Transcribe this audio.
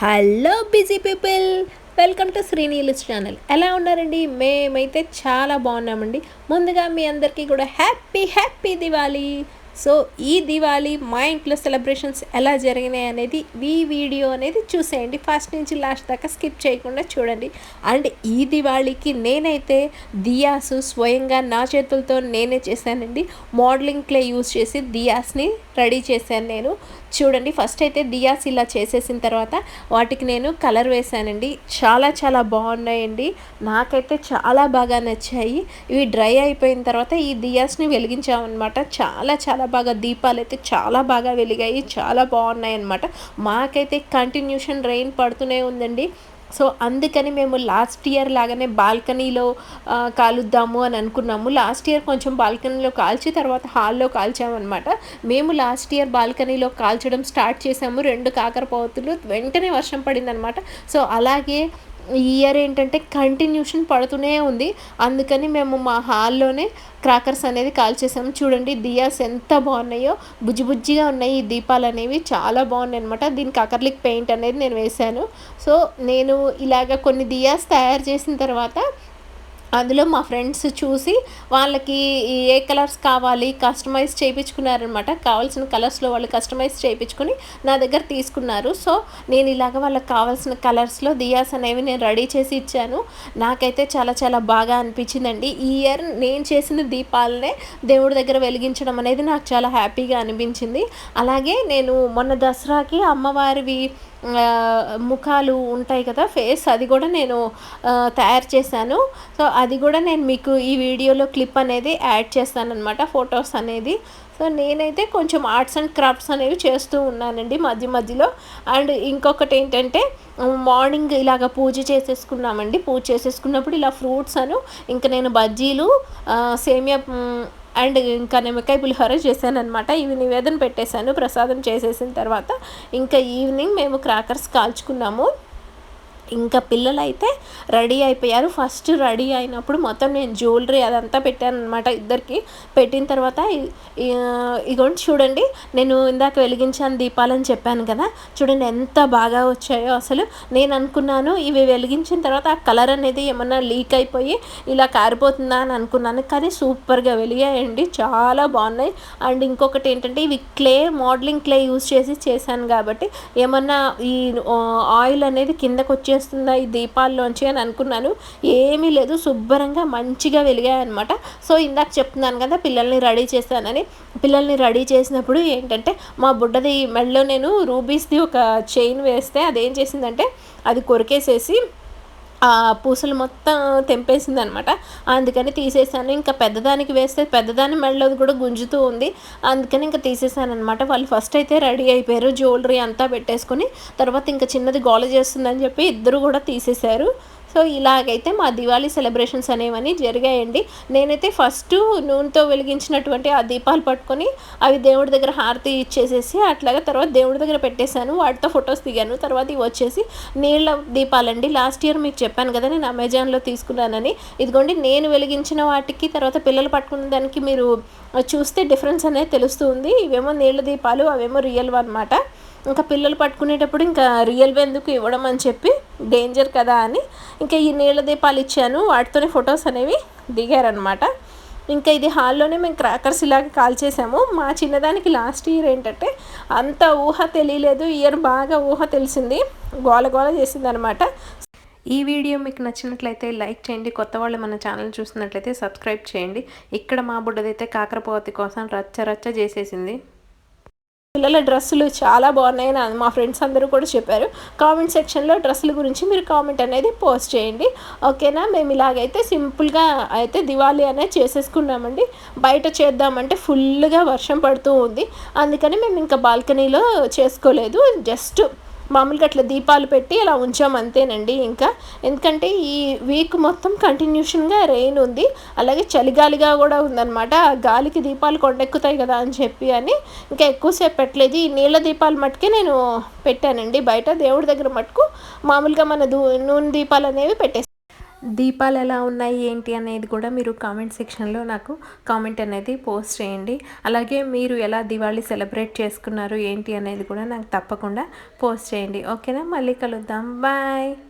Hello busy people welcome to Srinilu's channel. ఎలా ఉన్నారండి? మేమైతే చాలా బాగున్నామండి. ముందుగా మీ అందరికీ కూడా హ్యాపీ హ్యాపీ దివాళీ. సో ఈ దివాళీ మా ఇంట్లో సెలబ్రేషన్స్ ఎలా జరిగినాయి అనేది ఈ వీడియో అనేది చూసేయండి. ఫస్ట్ నుంచి లాస్ట్ దాకా స్కిప్ చేయకుండా చూడండి. అండ్ ఈ దివాళీకి నేనైతే దియాసు స్వయంగా నా చేతులతో నేనే చేశానండి. మోడలింగ్ క్లే యూస్ చేసి దియాస్ని రెడీ చేశాను నేను. చూడండి ఫస్ట్ అయితే దియాస్ ఇలా చేసేసిన తర్వాత వాటికి నేను కలర్ వేశానండి. చాలా చాలా బాగున్నాయండి. నాకైతే చాలా బాగా నచ్చాయి. ఇవి డ్రై అయిపోయిన తర్వాత ఈ దియాస్ని వెలిగించామన్నమాట. చాలా చాలా బాగా దీపాలు అయితే చాలా బాగా వెలిగాయి. చాలా బాగున్నాయి అన్నమాట మాకైతే కంటిన్యూషన్ రెయిన్ పడుతూనే ఉందండి. సో అందుకని మేము లాస్ట్ ఇయర్ లాగానే బాల్కనీలో కాలుద్దాము అని అనుకున్నాము. లాస్ట్ ఇయర్ కొంచెం బాల్కనీలో కాల్చి తర్వాత హాల్లో కాల్చామన్నమాట. మేము లాస్ట్ ఇయర్ బాల్కనీలో కాల్చడం స్టార్ట్ చేసాము. రెండు కాకరపోతులు వెంటనే వర్షం పడిందనమాట సో అలాగే ఈ ఇయర్ ఏంటంటే కంటిన్యూషన్ పడుతూనే ఉంది. అందుకని మేము మా హాల్లోనే క్రాకర్స్ అనేది కాల్చేసాము చూడండి దియాస్ ఎంత బాగున్నాయో. బుజ్జి బుజ్జిగా ఉన్నాయి ఈ దీపాలు అనేవి. చాలా బాగున్నాయి అనమాట దీనికి అకర్లిక్ పెయింట్ అనేది నేను వేశాను. సో నేను ఇలాగ కొన్ని దియాస్ తయారు చేసిన తర్వాత అందులో మా ఫ్రెండ్స్ చూసి వాళ్ళకి ఏ కలర్స్ కావాలి కస్టమైజ్ చేయించుకున్నారనమాట కావాల్సిన కలర్స్లో వాళ్ళు కస్టమైజ్ చేయించుకుని నా దగ్గర తీసుకున్నారు. సో నేను ఇలాగ వాళ్ళకి కావాల్సిన కలర్స్లో దియాస్ అనేవి నేను రెడీ చేసి ఇచ్చాను. నాకైతే చాలా చాలా బాగా అనిపించిందండి. ఈ ఇయర్ నేను చేసిన దీపాలనే దేవుడి దగ్గర వెలిగించడం అనేది నాకు చాలా హ్యాపీగా అనిపించింది. అలాగే నేను మొన్న దసరాకి అమ్మవారివి ముఖాలు ఉంటాయి కదా ఫేస్ అది కూడా నేను తయారు చేశాను. సో అది కూడా నేను మీకు ఈ వీడియోలో క్లిప్ అనేది యాడ్ చేస్తాను అనమాట ఫొటోస్ అనేది. సో నేనైతే కొంచెం ఆర్ట్స్ అండ్ క్రాఫ్ట్స్ అనేవి చేస్తూ ఉన్నానండి మధ్య మధ్యలో. అండ్ ఇంకొకటి ఏంటంటే మార్నింగ్ ఇలాగ పూజ చేసేసుకున్నామండి. పూజ చేసేసుకున్నప్పుడు ఇలా ఫ్రూట్స్ అను ఇంకా నేను బజ్జీలు సేమియా అండ్ ఇంకా నిమ్మకాయ పులిహోర చేశానమాట ఇవి నివేదన పెట్టేశాను ప్రసాదం చేసేసిన తర్వాత. ఇంకా ఈవినింగ్ మేము క్రాకర్స్ కాల్చుకున్నాము. ఇంకా పిల్లలు అయితే రెడీ అయిపోయారు. ఫస్ట్ రెడీ అయినప్పుడు మొత్తం నేను జ్యువెలరీ అదంతా పెట్టాను అనమాట ఇద్దరికి. పెట్టిన తర్వాత ఇగోండి చూడండి నేను ఇందాక వెలిగించాను దీపాలని చెప్పాను కదా. చూడండి ఎంత బాగా వచ్చాయో అసలు. నేను అనుకున్నాను ఇవి వెలిగించిన తర్వాత ఆ కలర్ అనేది ఏమన్నా లీక్ అయిపోయి ఇలా కారిపోతుందా అని అనుకున్నాను. కానీ సూపర్గా వెలిగాయండి. చాలా బాగున్నాయి. అండ్ ఇంకొకటి ఏంటంటే ఇవి క్లే మోడలింగ్ క్లే యూస్ చేసి చేశాను కాబట్టి ఏమన్నా ఈ ఆయిల్ అనేది కిందకు వచ్చే వచ్చేస్తుందా ఈ దీపాల్లోంచి అని అనుకున్నాను. ఏమీ లేదు శుభ్రంగా మంచిగా వెలిగాయన్నమాట. సో ఇందాక చెప్తున్నాను కదా పిల్లల్ని రెడీ చేస్తానని పిల్లల్ని రెడీ చేసినప్పుడు ఏంటంటే మా బుడ్డది మెడలో నేను రూబీస్ది ఒక చైన్ వేస్తే అదేం చేసిందంటే అది కొరికేసేసి ఆ పూసలు మొత్తం తెంపేసింది అనమాట అందుకని తీసేసాను. ఇంకా పెద్దదానికి వేస్తే పెద్దదాని మెడలో కూడా గుంజుతూ ఉంది. అందుకని ఇంకా తీసేసాను అనమాట వాళ్ళు ఫస్ట్ అయితే రెడీ అయిపోయారు. జ్యువెలరీ అంతా పెట్టేసుకొని తర్వాత ఇంకా చిన్నది గోల చేస్తుందని చెప్పి ఇద్దరు కూడా తీసేశారు. సో ఇలాగైతే మా దివాళీ సెలబ్రేషన్స్ అనేవన్నీ జరిగాయండి. నేనైతే ఫస్ట్ నూనెతో వెలిగించినటువంటి ఆ దీపాలు పట్టుకొని అవి దేవుడి దగ్గర హారతి ఇచ్చేసేసి అట్లాగా తర్వాత దేవుడి దగ్గర పెట్టేశాను. వాటితో ఫొటోస్ దిగాను. తర్వాత ఇవి వచ్చేసి నీళ్ళ దీపాలండి. లాస్ట్ ఇయర్ మీకు చెప్పాను కదా నేను అమెజాన్లో తీసుకున్నానని. ఇదిగోండి నేను వెలిగించిన వాటికి తర్వాత పిల్లలు పట్టుకున్న దానికి మీరు చూస్తే డిఫరెన్స్ అనేది తెలుస్తుంది ఇవేమో నీళ్ళ దీపాలు అవేమో రియల్ అనమాట ఇంకా పిల్లలు పట్టుకునేటప్పుడు ఇంకా రియల్ ఎందుకు ఇవ్వడం అని చెప్పి డేంజర్ కదా అని. ఇంకా ఈ నీళ్ళ దీపాలు ఇచ్చాను. వాటితోనే ఫొటోస్ అనేవి దిగారనమాట ఇంకా ఇది హాల్లోనే మేము క్రాకర్స్ ఇలాగ కాల్ చేసాము మా చిన్నదానికి లాస్ట్ ఇయర్ ఏంటంటే అంత ఊహ తెలియలేదు. ఇయర్ బాగా ఊహ తెలిసింది. గోల గోల చేసింది అనమాట ఈ వీడియో మీకు నచ్చినట్లయితే లైక్ చేయండి. కొత్త వాళ్ళు మన ఛానల్ చూసినట్లయితే సబ్స్క్రైబ్ చేయండి. ఇక్కడ మా బుడ్డదైతే కాకరపోతి కోసం రచ్చ రచ్చ చేసేసింది. పిల్లల డ్రెస్సులు చాలా బాగున్నాయని మా ఫ్రెండ్స్ అందరూ కూడా చెప్పారు. కామెంట్ సెక్షన్లో డ్రెస్సుల గురించి మీరు కామెంట్ అనేది పోస్ట్ చేయండి. ఓకేనా? మేము ఇలాగైతే సింపుల్గా అయితే దివాళీ అనేది చేసేసుకున్నామండి. బయట చేద్దామంటే ఫుల్గా వర్షం పడుతూ ఉంది. అందుకని మేము ఇంకా బాల్కనీలో చేసుకోలేదు. జస్ట్ మామూలుగా అట్లా దీపాలు పెట్టి అలా ఉంచాం అంతేనండి ఇంకా. ఎందుకంటే ఈ వీక్ మొత్తం కంటిన్యూషన్గా రెయిన్ ఉంది. అలాగే చలిగాలిగా కూడా ఉందన్నమాట. గాలికి దీపాలు కొండెక్కుతాయి కదా అని చెప్పి అని ఇంకా ఎక్కువసేపు పెట్టలేదు. ఈ నీళ్ళ దీపాలు మట్టుకే నేను పెట్టానండి. బయట దేవుడి దగ్గర మటుకు మామూలుగా మన దూ నూనె దీపాలు అనేవి పెట్టేసి దీపాలు ఎలా ఉన్నాయి ఏంటి అనేది కూడా మీరు కామెంట్ సెక్షన్లో నాకు కామెంట్ అనేది పోస్ట్ చేయండి. అలాగే మీరు ఎలా దివాళీ సెలబ్రేట్ చేసుకున్నారు ఏంటి అనేది కూడా నాకు తప్పకుండా పోస్ట్ చేయండి. ఓకేనా? మళ్ళీ కలుద్దాం. బాయ్.